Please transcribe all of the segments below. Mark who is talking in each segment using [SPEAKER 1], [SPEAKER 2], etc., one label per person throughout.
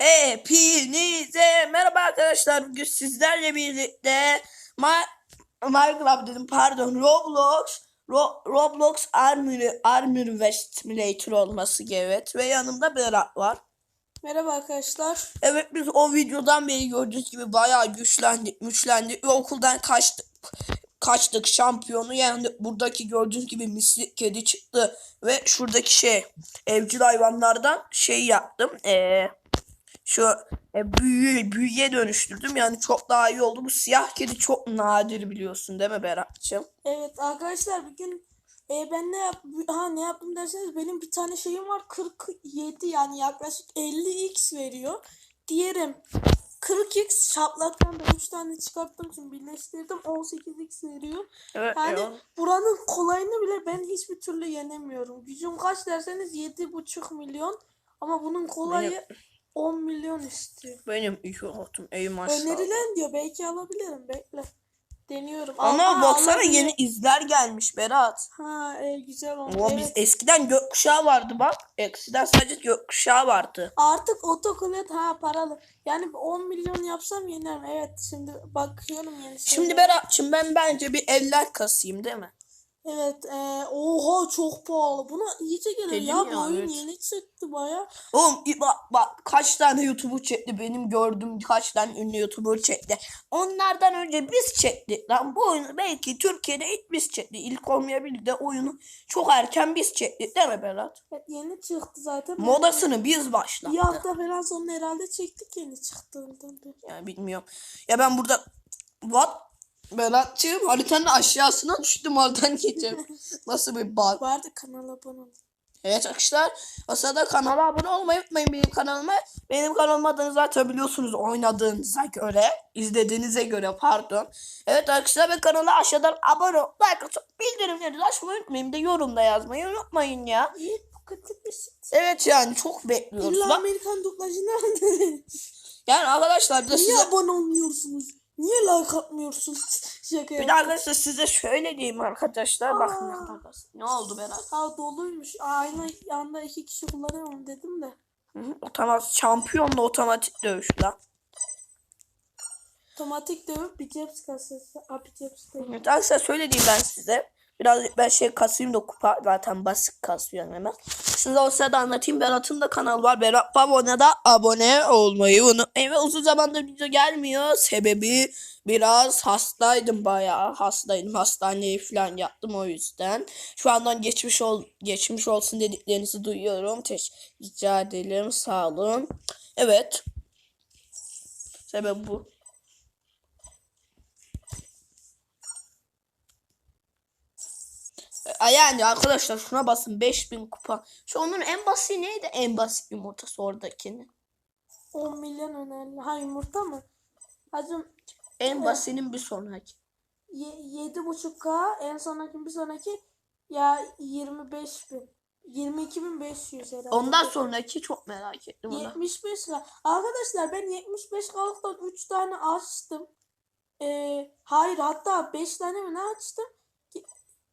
[SPEAKER 1] Hepinize merhaba arkadaşlar. Bugün sizlerle birlikte Ma Minecraft dedim pardon Roblox Ro- Roblox Armor Armor West Simulator olması evet ve yanımda Berat var.
[SPEAKER 2] Merhaba arkadaşlar.
[SPEAKER 1] Evet biz o videodan beri gördüğünüz gibi bayağı güçlendik, güçlendik ve okuldan kaçtık. Kaçtık şampiyonu yendik. Buradaki gördüğünüz gibi misli kedi çıktı ve şuradaki şey evcil hayvanlardan şey yaptım. Ee, şu e, büyüye, büyüye dönüştürdüm. Yani çok daha iyi oldu. Bu siyah kedi çok nadir biliyorsun değil mi Berat'cığım?
[SPEAKER 2] Evet arkadaşlar bugün e, ben ne yap ha ne yaptım derseniz benim bir tane şeyim var 47 yani yaklaşık 50x veriyor. Diğerim 40x şaplaktan da 3 tane çıkarttım için birleştirdim 18x veriyor.
[SPEAKER 1] Evet.
[SPEAKER 2] Yani
[SPEAKER 1] evet.
[SPEAKER 2] buranın kolayını bile ben hiçbir türlü yenemiyorum. Gücüm kaç derseniz 7,5 milyon ama bunun kolayı 10 milyon istiyor.
[SPEAKER 1] Benim iyi oldu. Ey maşallah.
[SPEAKER 2] Önerilen diyor belki alabilirim bekle. Deniyorum.
[SPEAKER 1] Ama
[SPEAKER 2] Aa,
[SPEAKER 1] baksana
[SPEAKER 2] alabilirim.
[SPEAKER 1] yeni izler gelmiş Berat.
[SPEAKER 2] Ha e, güzel oldu.
[SPEAKER 1] O biz
[SPEAKER 2] Evet.
[SPEAKER 1] eskiden gökkuşağı vardı bak. Eskiden sadece gökkuşağı vardı.
[SPEAKER 2] Artık otokulet ha paralı. Yani 10 milyon yapsam yenerim. Evet şimdi bakıyorum yeni
[SPEAKER 1] Şimdi. Berat'cığım ben bence bir eller kasayım değil mi?
[SPEAKER 2] Evet e, oha çok pahalı. Buna iyice gelir
[SPEAKER 1] Dedim
[SPEAKER 2] ya. Bu
[SPEAKER 1] ya,
[SPEAKER 2] oyun
[SPEAKER 1] evet.
[SPEAKER 2] yeni çıktı baya.
[SPEAKER 1] Oğlum bak, bak kaç tane YouTuber çekti benim gördüğüm kaç tane ünlü YouTuber çekti. Onlardan önce biz çektik lan bu oyunu belki Türkiye'de ilk biz çektik. İlk olmayabilir de oyunu çok erken biz çektik değil mi Berat?
[SPEAKER 2] Evet, yeni çıktı zaten.
[SPEAKER 1] Modasını biz
[SPEAKER 2] Bir
[SPEAKER 1] başlattık.
[SPEAKER 2] hafta falan sonra herhalde çektik yeni çıktığından beri.
[SPEAKER 1] Yani bilmiyorum. Ya ben burada what? Berat'cığım haritanın aşağısına düştüm oradan geçeceğim. Nasıl bir bug?
[SPEAKER 2] Vardı kanala abone olun.
[SPEAKER 1] Evet arkadaşlar. Sırada kanala abone olmayı unutmayın benim kanalıma. Benim kanalıma adını zaten biliyorsunuz oynadığınıza göre, izlediğinize göre pardon. Evet arkadaşlar ben kanala aşağıdan abone ol, like atıp bildirimleri açmayı unutmayın. Bir de yorumda yazmayı unutmayın ya.
[SPEAKER 2] Bu şey.
[SPEAKER 1] Evet yani çok bekliyoruz.
[SPEAKER 2] İlla Amerikan dublajı nerede?
[SPEAKER 1] yani arkadaşlar bir de
[SPEAKER 2] Niye
[SPEAKER 1] size...
[SPEAKER 2] abone olmuyorsunuz? Niye like atmıyorsunuz? Şaka
[SPEAKER 1] Bir de arkadaşlar size şöyle diyeyim arkadaşlar. Bakın
[SPEAKER 2] Aa.
[SPEAKER 1] arkadaşlar. Ne oldu Berat?
[SPEAKER 2] Ha doluymuş. Aynı anda iki kişi kullanıyorum dedim de.
[SPEAKER 1] Otomatik şampiyonla otomatik dövüş lan.
[SPEAKER 2] Otomatik dövüp bir ceps kasası. Ceps değil.
[SPEAKER 1] Evet, arkadaşlar söyle diyeyim ben size. Birazcık ben şey kasayım da kupa zaten basit kasıyorum hemen. Size o sırada anlatayım. Berat'ın da kanalı var. Berat Pavon'a da abone olmayı unutmayın. Ve uzun zamandır video gelmiyor. Sebebi biraz hastaydım bayağı. Hastaydım. Hastaneye falan yattım o yüzden. Şu andan geçmiş ol geçmiş olsun dediklerinizi duyuyorum. Teşekkür ederim. Sağ olun. Evet. Sebep bu. Yani arkadaşlar şuna basın 5000 kupa. Şu onun en basit neydi? En basit yumurtası oradakinin.
[SPEAKER 2] 10 milyon önerli. Ha yumurta mı? Hacım
[SPEAKER 1] En basinin bir sonraki.
[SPEAKER 2] ye- 7.5K en sonraki bir sonraki ya 25 bin. 22.500 herhalde.
[SPEAKER 1] Ondan sonraki çok merak ettim onu.
[SPEAKER 2] 75 lira. Arkadaşlar ben 75 kalıktan 3 tane açtım. Ee, hayır hatta 5 tane mi ne açtım?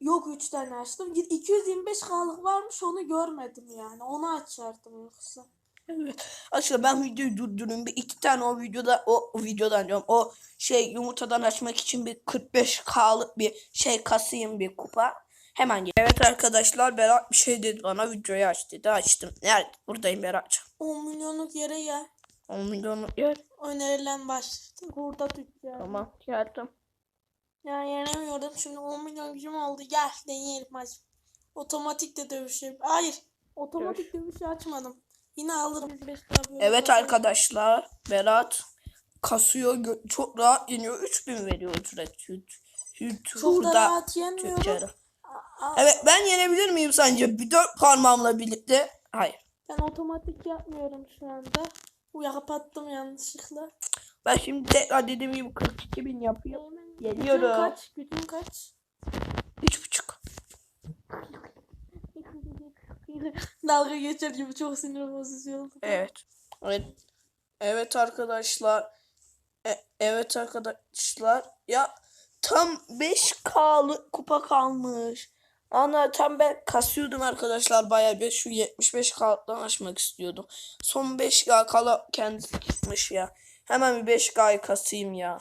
[SPEAKER 2] Yok 3 tane açtım. Git 225 kalık varmış onu görmedim yani. Onu açardım yoksa.
[SPEAKER 1] Evet. Aslında ben videoyu durdurayım. Bir iki tane o videoda o, o videodan diyorum. O şey yumurtadan açmak için bir 45k'lık bir şey kasayım bir kupa. Hemen gel. Evet arkadaşlar Berat bir şey dedi bana videoyu aç dedi. Açtım. Nerede? Buradayım Berat'cığım.
[SPEAKER 2] 10 milyonluk yere ya.
[SPEAKER 1] 10 milyonluk yer.
[SPEAKER 2] Önerilen başlıktı. Hurda tüccarı.
[SPEAKER 1] Tamam geldim.
[SPEAKER 2] Ya yenemiyordum. Şimdi 10 milyon gücüm oldu. Gel deneyelim hadi. Otomatik de dövüşelim. Hayır. Otomatik dövüşü açmadım. Yine alırım.
[SPEAKER 1] Evet arkadaşlar Berat kasıyor çok rahat yeniyor 3000 veriyor ücret
[SPEAKER 2] Çok da rahat yenmiyorum.
[SPEAKER 1] Evet ben yenebilir miyim sence? Bir dört parmağımla birlikte. Hayır.
[SPEAKER 2] Ben otomatik yapmıyorum şu anda. Bu kapattım yanlışlıkla.
[SPEAKER 1] Ben şimdi tekrar dediğim gibi 42 bin yapayım. Geliyorum.
[SPEAKER 2] Gücün kaç? Gücün kaç?
[SPEAKER 1] Üç buçuk.
[SPEAKER 2] Dalga geçer gibi çok sinir bozucu oldu.
[SPEAKER 1] Evet. Evet. Evet arkadaşlar. E- evet arkadaşlar. Ya tam 5K'lık kupa kalmış. Ana tam ben kasıyordum arkadaşlar bayağı bir şu 75 kağıttan açmak istiyordum. Son 5 K kala kendisi gitmiş ya. Hemen bir 5 K'yı kasayım ya.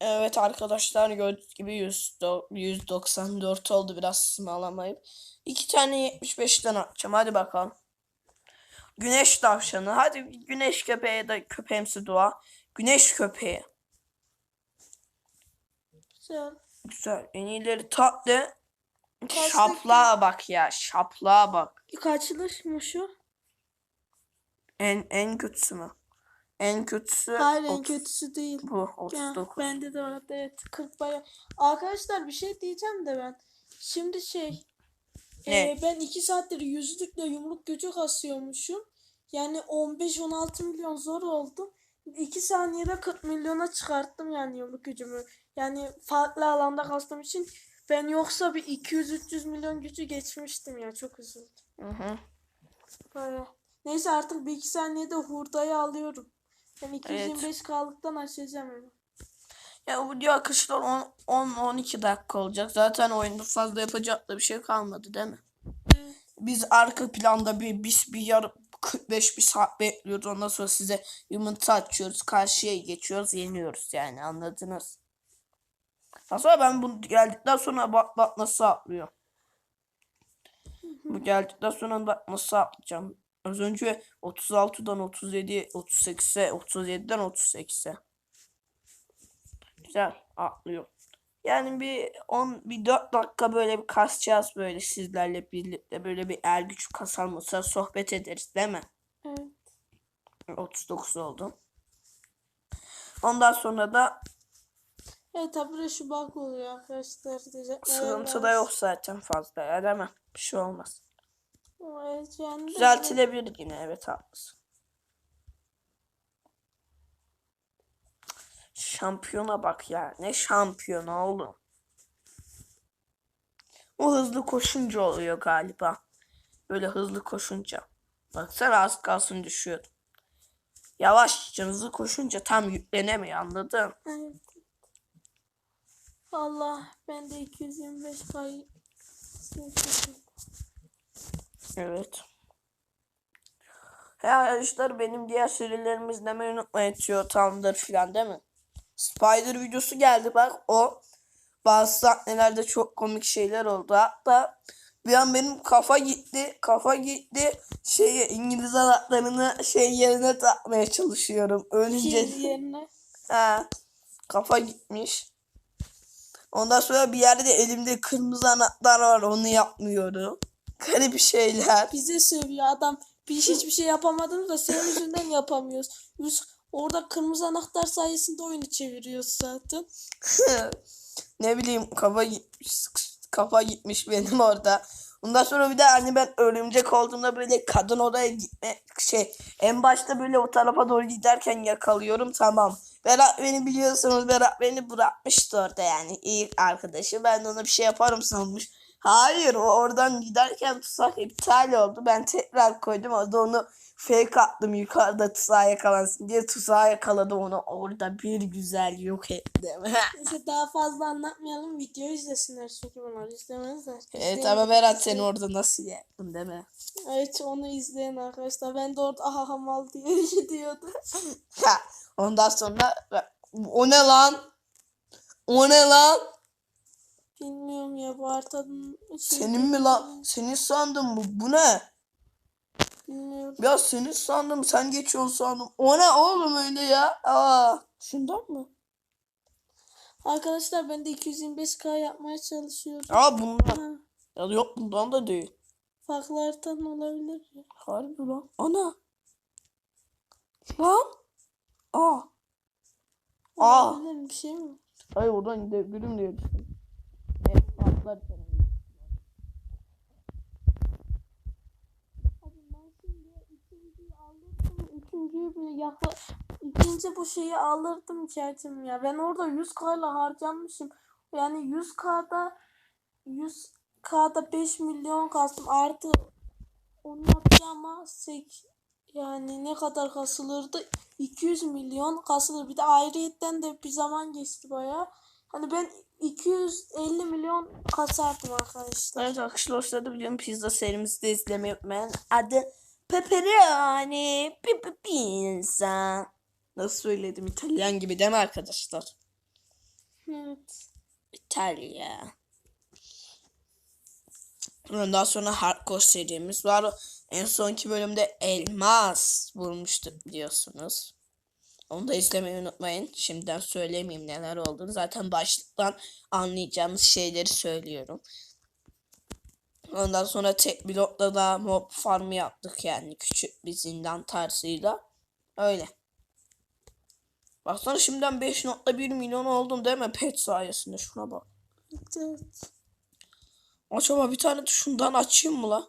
[SPEAKER 1] Evet arkadaşlar gördüğünüz gibi 100, do- 194 oldu biraz sımalamayıp. İki tane 75'ten atacağım hadi bakalım. Güneş tavşanı hadi güneş köpeğe de köpeğimsi dua. Güneş köpeği.
[SPEAKER 2] Güzel.
[SPEAKER 1] Güzel en iyileri tatlı.
[SPEAKER 2] Kaçtaki-
[SPEAKER 1] Şaplığa bak ya şaplığa bak.
[SPEAKER 2] Kaçlış mı şu?
[SPEAKER 1] En en kötüsü mü? En kötüsü
[SPEAKER 2] Hayır en
[SPEAKER 1] 30
[SPEAKER 2] kötüsü değil.
[SPEAKER 1] bu
[SPEAKER 2] Ya,
[SPEAKER 1] 39.
[SPEAKER 2] bende de var evet 40 baya. Arkadaşlar bir şey diyeceğim de ben. Şimdi şey
[SPEAKER 1] Ne?
[SPEAKER 2] e, ben 2 saattir yüzlükle yumruk gücü kasıyormuşum. Yani 15-16 milyon zor oldu. 2 saniyede 40 milyona çıkarttım yani yumruk gücümü. Yani farklı alanda kastığım için ben yoksa bir 200-300 milyon gücü geçmiştim ya çok üzüldüm.
[SPEAKER 1] Hı hı.
[SPEAKER 2] Baya. Neyse artık bir iki saniyede hurdayı alıyorum. Ben 225 kaldıktan açacağım.
[SPEAKER 1] Ya bu video arkadaşlar 10-12 dakika olacak. Zaten oyunda fazla yapacak da bir şey kalmadı değil mi?
[SPEAKER 2] Evet.
[SPEAKER 1] Biz arka planda bir biz bir yarım 45 bir saat bekliyoruz. Ondan sonra size yumurta açıyoruz. Karşıya geçiyoruz. Yeniyoruz yani anladınız. Aslında ben bu geldikten sonra bak bak nasıl atlıyor. Bu geldikten sonra bak nasıl atlayacağım. Az önce 36'dan 37 38'e 37'den 38'e. Güzel atlıyor. Yani bir 10 bir 4 dakika böyle bir kasacağız böyle sizlerle birlikte böyle bir el güç kasar mısın sohbet ederiz değil mi?
[SPEAKER 2] Evet.
[SPEAKER 1] 39 oldu. Ondan sonra da
[SPEAKER 2] Evet tabi şu bak oluyor arkadaşlar diyecek.
[SPEAKER 1] sıkıntı da yok zaten fazla ya değil mi? Bir şey olmaz. Düzeltilebilir yine evet haklısın. Şampiyona bak ya. Ne şampiyona oğlum. O hızlı koşunca oluyor galiba. Böyle hızlı koşunca. Baksana az kalsın düşüyordu. Yavaş hızlı koşunca tam yüklenemiyor anladın?
[SPEAKER 2] Evet. Allah ben de 225 kay
[SPEAKER 1] Evet. Ya arkadaşlar benim diğer serilerimi izlemeyi unutmayın. Tio Thunder filan değil mi? Spider videosu geldi bak o. Bazı sahnelerde çok komik şeyler oldu. Hatta bir an benim kafa gitti. Kafa gitti. Şey İngiliz anahtarını şey yerine takmaya çalışıyorum. Ölünce
[SPEAKER 2] yerine.
[SPEAKER 1] ha, kafa gitmiş. Ondan sonra bir yerde elimde kırmızı anahtar var. Onu yapmıyorum. Garip şeyler.
[SPEAKER 2] Bize sövüyor adam. Biz hiçbir şey yapamadınız da senin yüzünden yapamıyoruz. Biz orada kırmızı anahtar sayesinde oyunu çeviriyoruz zaten.
[SPEAKER 1] ne bileyim kafa gitmiş kafa gitmiş benim orada. Ondan sonra bir de hani ben örümcek olduğumda böyle kadın odaya gitme şey en başta böyle o tarafa doğru giderken yakalıyorum tamam. Berat beni biliyorsunuz Berat beni bırakmıştı orada yani iyi arkadaşı ben de ona bir şey yaparım sanmış. Hayır o oradan giderken tuzak iptal oldu. Ben tekrar koydum orada onu fake attım yukarıda tuzağa yakalansın diye tuzağa yakaladım onu orada bir güzel yok ettim.
[SPEAKER 2] Neyse daha fazla anlatmayalım. Video izlesinler çünkü bunlar izlemezler.
[SPEAKER 1] Evet ama Berat seni orada nasıl yaptın değil mi?
[SPEAKER 2] Evet onu izleyin arkadaşlar. Ben de orada aha mal diye gidiyordum.
[SPEAKER 1] Ha, Ondan sonra o ne lan? O ne lan?
[SPEAKER 2] Bilmiyorum ya bu haritanın şey
[SPEAKER 1] Senin mi lan? Senin sandım bu. Bu ne?
[SPEAKER 2] Bilmiyorum.
[SPEAKER 1] Ya senin sandım. Sen geçiyorsun sandım. O ne oğlum öyle ya? Aa, şundan mı?
[SPEAKER 2] Arkadaşlar ben de 225k yapmaya çalışıyorum.
[SPEAKER 1] Aa bundan.
[SPEAKER 2] Ha,
[SPEAKER 1] Ya yok bundan da değil.
[SPEAKER 2] farklı haritanın olabilir ya.
[SPEAKER 1] Harbi lan. Ana. Lan. Aa. Aa.
[SPEAKER 2] Olabilir bir şey mi?
[SPEAKER 1] Hayır oradan gidebilirim diye düşündüm. Patlar seni.
[SPEAKER 2] Abi ben şimdi ikinciyi alırdım. Üçüncüyü bile yakla... İkinci bu şeyi alırdım kendim ya. Ben orada 100k ile harcanmışım. Yani 100k'da 100k'da 5 milyon kastım. Artı yapacağıma 8 yani ne kadar kasılırdı? 200 milyon kasılır. Bir de ayrıyetten de bir zaman geçti baya. Hani ben 250 milyon kasa attım arkadaşlar.
[SPEAKER 1] Evet arkadaşlar da biliyorum pizza serimizi de izlemeyi unutmayın. Adı Pepperoni Pizza. Nasıl söyledim İtalyan gibi değil mi arkadaşlar?
[SPEAKER 2] Evet.
[SPEAKER 1] İtalya. Ondan sonra Hardcore serimiz var. En sonki bölümde elmas bulmuştuk biliyorsunuz. Onu da izlemeyi unutmayın. Şimdiden söylemeyeyim neler olduğunu. Zaten başlıktan anlayacağınız şeyleri söylüyorum. Ondan sonra tek blokta da mob farmı yaptık yani küçük bir zindan tarzıyla. Öyle. Baksana şimdiden 5.1 milyon oldum değil mi pet sayesinde şuna bak.
[SPEAKER 2] Evet.
[SPEAKER 1] Acaba bir tane de şundan açayım mı la?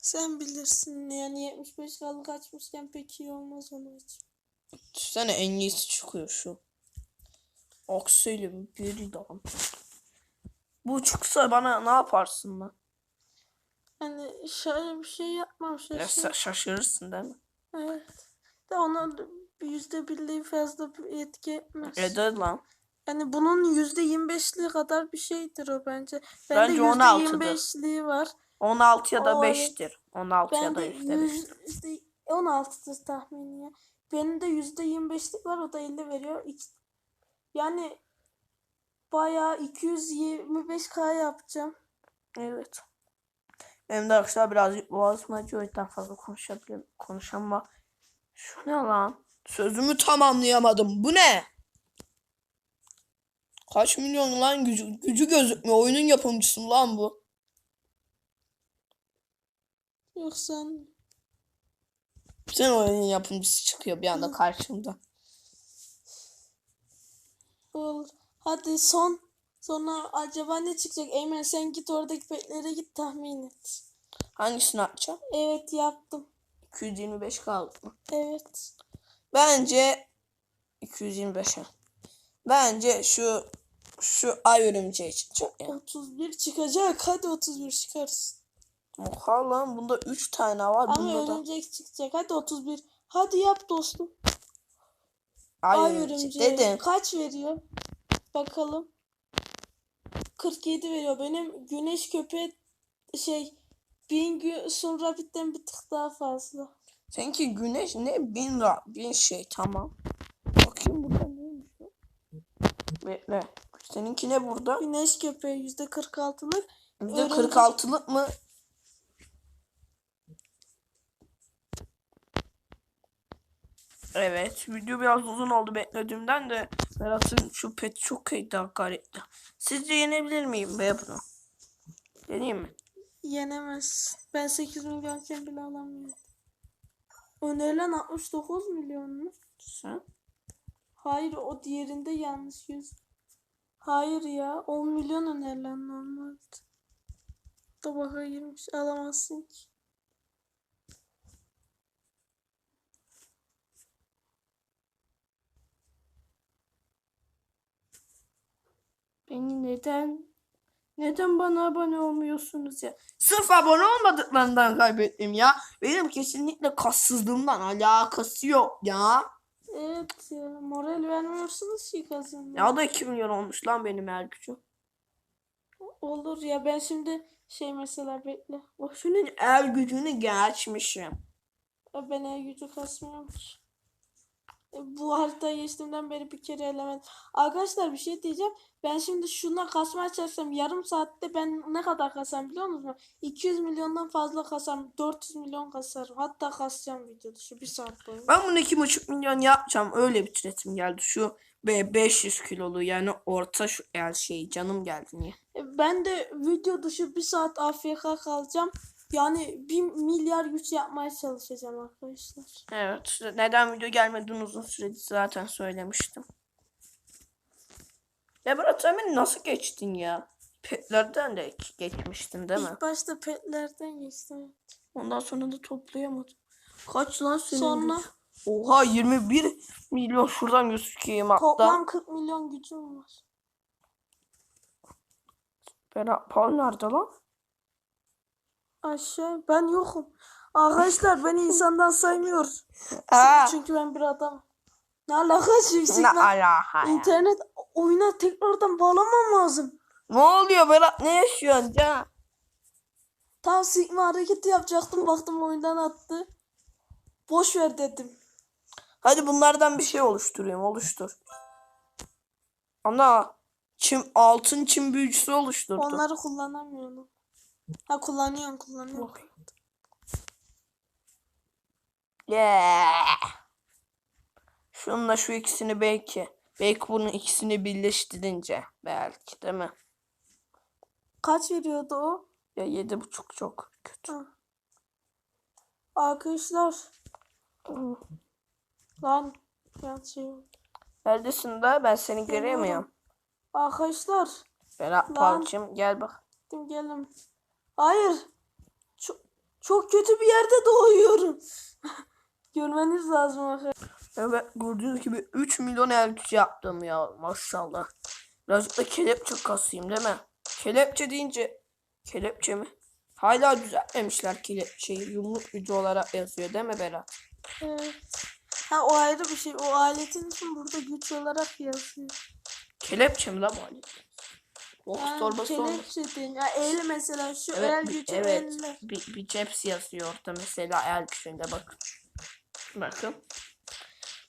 [SPEAKER 2] Sen bilirsin yani 75 kalık açmışken pek iyi olmaz onu için.
[SPEAKER 1] Düşünsene en iyisi çıkıyor şu. Aksiyle bir dam. Bu çıksa bana ne yaparsın lan?
[SPEAKER 2] Hani şöyle bir şey yapmam
[SPEAKER 1] Ya
[SPEAKER 2] şaşır.
[SPEAKER 1] sen şaşırırsın değil mi?
[SPEAKER 2] Evet. De ona yüzde birliği fazla bir etki etmez.
[SPEAKER 1] Eder lan.
[SPEAKER 2] Yani bunun yüzde 25'liği kadar bir şeydir o bence.
[SPEAKER 1] Bence
[SPEAKER 2] Bende yüzde
[SPEAKER 1] 16'dır.
[SPEAKER 2] 25'liği var.
[SPEAKER 1] 16 ya da
[SPEAKER 2] O
[SPEAKER 1] 5'tir. 16 ya da
[SPEAKER 2] de
[SPEAKER 1] işte 5'tir.
[SPEAKER 2] yüzde 16'dır tahmini. Benim de yüzde 25'lik var o da 50 veriyor. Yani bayağı 225k yapacağım.
[SPEAKER 1] Evet. Benim de arkadaşlar birazcık boğazım acıyor. O yüzden fazla konuşabilirim. Konuşamam. Şu ne lan? Sözümü tamamlayamadım. Bu ne? Kaç milyon lan gücü, gücü gözükmüyor. Oyunun yapımcısı lan bu.
[SPEAKER 2] Yoksa
[SPEAKER 1] Sen oyunun yapımcısı çıkıyor bir anda karşımda.
[SPEAKER 2] olur. Hadi son. Sonra acaba ne çıkacak? Eymen sen git oradaki petlere git tahmin et.
[SPEAKER 1] Hangisini açacağım?
[SPEAKER 2] Evet yaptım.
[SPEAKER 1] 225 kaldı mı?
[SPEAKER 2] Evet.
[SPEAKER 1] Bence 225'e. Bence şu şu ay örümceği çıkacak ya.
[SPEAKER 2] 31 çıkacak. Hadi 31 çıkarsın.
[SPEAKER 1] Oha lan bunda 3 tane var.
[SPEAKER 2] Ama
[SPEAKER 1] Bunda da
[SPEAKER 2] örümcek çıkacak. Hadi 31. Hadi yap dostum.
[SPEAKER 1] ay,
[SPEAKER 2] Ay
[SPEAKER 1] örümceği.
[SPEAKER 2] örümceği.
[SPEAKER 1] Dedim.
[SPEAKER 2] Kaç veriyor? Bakalım. 47 veriyor. Benim güneş köpeği şey bin gün sonra bitten bir tık daha fazla.
[SPEAKER 1] Seninki güneş ne? Bin, ra bin şey tamam. Bakayım burada neymiş o? Bekle. Seninki ne burada?
[SPEAKER 2] Güneş köpeği yüzde 46'lık.
[SPEAKER 1] Yüzde
[SPEAKER 2] Örümcek-
[SPEAKER 1] 46'lık mı? Evet. Video biraz uzun oldu beklediğimden de. Berat'ın şu pet çok iyiydi hakaretli. Sizce yenebilir miyim be bunu? Deneyeyim mi?
[SPEAKER 2] Yenemez. Ben 8 milyonken bile alamıyorum. Önerilen 69 milyon mu?
[SPEAKER 1] Sen?
[SPEAKER 2] Hayır o diğerinde yanlış yüz. Hayır ya 10 milyon önerilen normalde. Tabaka girmiş alamazsın ki.
[SPEAKER 1] Beni neden neden bana abone olmuyorsunuz ya? Sırf abone olmadıklarından kaybettim ya. Benim kesinlikle kassızlığımdan alakası yok ya.
[SPEAKER 2] Evet ya moral vermiyorsunuz ki kazanmaya.
[SPEAKER 1] Ya da 2 milyon olmuş lan benim her gücüm.
[SPEAKER 2] Olur ya ben şimdi şey mesela bekle.
[SPEAKER 1] Senin el gücünü geçmişim.
[SPEAKER 2] Ya Ben el gücü kasmıyorum ki. E, Bu haritayı geçtiğimden beri bir kere elemedim. Arkadaşlar bir şey diyeceğim. Ben şimdi şuna kasmaya çalışsam yarım saatte ben ne kadar kasarım biliyor musunuz? 200 milyondan fazla kasarım. 400 milyon kasarım. Hatta kasacağım video dışı bir saat boyunca.
[SPEAKER 1] Ben bunu 2,5 milyon yapacağım. Öyle bir türetim geldi. Şu be 500 kilolu yani orta şu el şey canım geldi niye?
[SPEAKER 2] E, Ben de video dışı bir saat AFK kalacağım. Yani bir milyar güç yapmaya çalışacağım arkadaşlar.
[SPEAKER 1] Evet. Neden video gelmediğini uzun süredir zaten söylemiştim. Beni nasıl geçtin ya? Petlerden de geçmiştin değil mi?
[SPEAKER 2] İlk başta petlerden geçtim.
[SPEAKER 1] Ondan sonra da toplayamadım. Kaç lan senin?
[SPEAKER 2] Sonra
[SPEAKER 1] güç? Oha 21 milyon şuradan gözükeyim hatta.
[SPEAKER 2] toplam 40 milyon gücüm var.
[SPEAKER 1] Berat Paul nerede lan?
[SPEAKER 2] Aşağı ben yokum. Arkadaşlar beni insandan saymıyor.
[SPEAKER 1] Aa,
[SPEAKER 2] Çünkü ben bir adam. Ne alakası
[SPEAKER 1] Ne
[SPEAKER 2] yüksek lan?
[SPEAKER 1] alaka ya?
[SPEAKER 2] İnternet oyuna tekrardan bağlamam lazım.
[SPEAKER 1] Ne oluyor Berat ne yaşıyorsun ya?
[SPEAKER 2] Tam Sigma hareketi yapacaktım baktım oyundan attı. Boş ver dedim.
[SPEAKER 1] Hadi bunlardan bir şey oluşturayım oluştur. Ana çim altın çim büyücüsü oluşturdu.
[SPEAKER 2] Onları kullanamıyorum. Ha kullanıyorum kullanıyorum.
[SPEAKER 1] Yeah. Şununla şu ikisini belki. Belki bunun ikisini birleştirince. Belki değil mi?
[SPEAKER 2] Kaç veriyordu o?
[SPEAKER 1] Ya yedi buçuk çok kötü.
[SPEAKER 2] Ha. Arkadaşlar lan yanlış şey.
[SPEAKER 1] Neredesin da ben seni göremiyorum.
[SPEAKER 2] Arkadaşlar
[SPEAKER 1] Berat
[SPEAKER 2] Lan.
[SPEAKER 1] Palcım gel bak.
[SPEAKER 2] gittim gelin. Hayır. Çok, çok kötü bir yerde doğuyorum. Görmeniz lazım arkadaşlar.
[SPEAKER 1] Evet gördüğünüz gibi 3 milyon el gücü yaptım ya maşallah. Birazcık da kelepçe kasayım değil mi? Kelepçe deyince kelepçe mi? Hala düzeltmemişler kelepçeyi. Yumruk gücü olarak yazıyor değil mi Berat?
[SPEAKER 2] Evet. Ha o ayrı bir şey. O aletin için burada güç olarak yazıyor.
[SPEAKER 1] Kelepçe mi la bu alet?
[SPEAKER 2] Yani
[SPEAKER 1] torbası olmuş.
[SPEAKER 2] Ya el mesela şu el
[SPEAKER 1] Evet, bir,
[SPEAKER 2] gücü
[SPEAKER 1] evet.
[SPEAKER 2] elle.
[SPEAKER 1] Bir, bir cepsi yazıyor orada mesela el gücünde bakın. Bakın.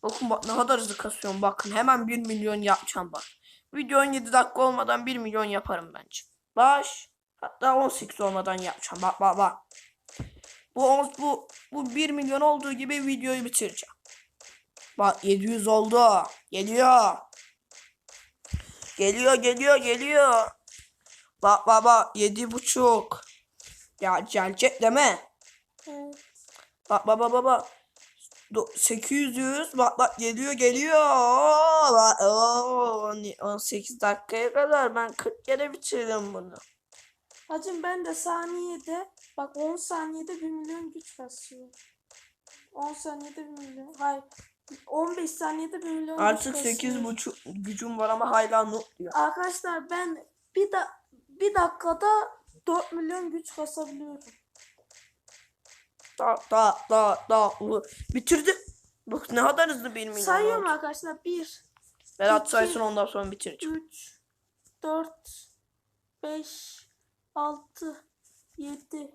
[SPEAKER 1] Bakın bak ne kadar hızlı kasıyorum bakın. Hemen 1 milyon yapacağım bak. Video 17 dakika olmadan 1 milyon yaparım bence. Baş. Hatta 18 olmadan yapacağım. Bak bak bak. Bu, on- bu, bu 1 milyon olduğu gibi videoyu bitireceğim. Bak 700 oldu. Geliyor. Geliyor geliyor geliyor. Bak bak bak yedi buçuk. Ya gelecek deme.
[SPEAKER 2] Evet.
[SPEAKER 1] Bak bak bak bak bak. Do- 800 bak bak geliyor geliyor. Bak, oo, on- 18 dakikaya kadar ben 40 kere bitiririm bunu.
[SPEAKER 2] Hacım ben de saniyede bak 10 saniyede 1 milyon güç basıyor. 10 saniyede 1 milyon. Hayır. 15 saniyede 1 milyon
[SPEAKER 1] Artık
[SPEAKER 2] güç
[SPEAKER 1] 8
[SPEAKER 2] basıyor.
[SPEAKER 1] buçuk gücüm var ama hala noob diyor.
[SPEAKER 2] Arkadaşlar ben bir da bir dakikada 4 milyon güç basabiliyorum.
[SPEAKER 1] Da da da da. u- Bitirdi. Bak ne kadar hızlı 1 milyon
[SPEAKER 2] Sayıyorum
[SPEAKER 1] oldu.
[SPEAKER 2] arkadaşlar. 1
[SPEAKER 1] Berat
[SPEAKER 2] iki,
[SPEAKER 1] saysın ondan sonra bitireceğim.
[SPEAKER 2] 3 4 5 6 7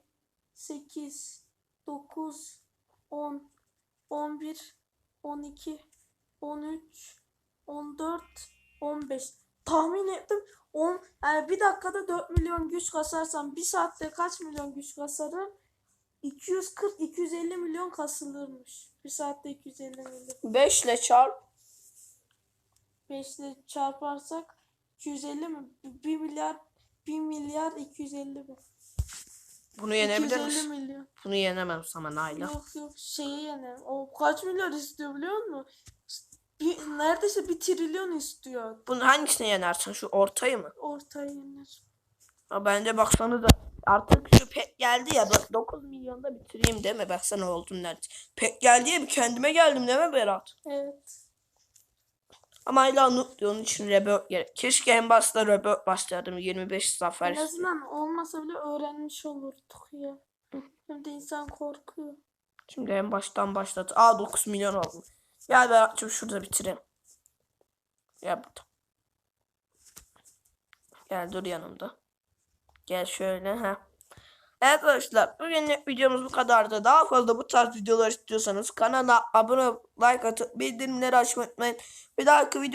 [SPEAKER 2] 8 9 10 11 12 13 14 15 tahmin ettim 10 yani bir dakikada 4 milyon güç kasarsam bir saatte kaç milyon güç kasarım 240 250 milyon kasılırmış bir saatte 250 milyon
[SPEAKER 1] 5 ile çarp.
[SPEAKER 2] 5 ile çarparsak 250 mi? 1 milyar 1 milyar 250 bin.
[SPEAKER 1] Bunu yenebilir
[SPEAKER 2] 250
[SPEAKER 1] misin?
[SPEAKER 2] milyon.
[SPEAKER 1] Bunu yenemem sana Nayla.
[SPEAKER 2] Yok yok şeyi yener. O kaç milyar istiyor biliyor musun? Bir, neredeyse bir trilyon istiyor.
[SPEAKER 1] Bunu hangisini yenersin? Şu ortayı mı?
[SPEAKER 2] Ortaya yener.
[SPEAKER 1] Ha bence baksana da artık şu pek geldi ya bak 9 milyonda bitireyim deme baksana oldum nerede. Pek geldi ya bir kendime geldim deme Berat.
[SPEAKER 2] Evet.
[SPEAKER 1] Ama hala noob diyor onun için rebirth gerek. Keşke en başta rebirth başlardım 25 zafer.
[SPEAKER 2] En azından olmasa bile öğrenmiş olurduk ya. Hem de insan korkuyor.
[SPEAKER 1] Şimdi en baştan başlat. Aa 9 milyon oldu. Gel Berat'cığım şurada bitireyim. Gel burada. Gel dur yanımda. Gel şöyle ha. Evet arkadaşlar bugünlük videomuz bu kadardı. Daha fazla bu tarz videolar istiyorsanız kanala abone like atıp bildirimleri açmayı unutmayın. Bir dahaki video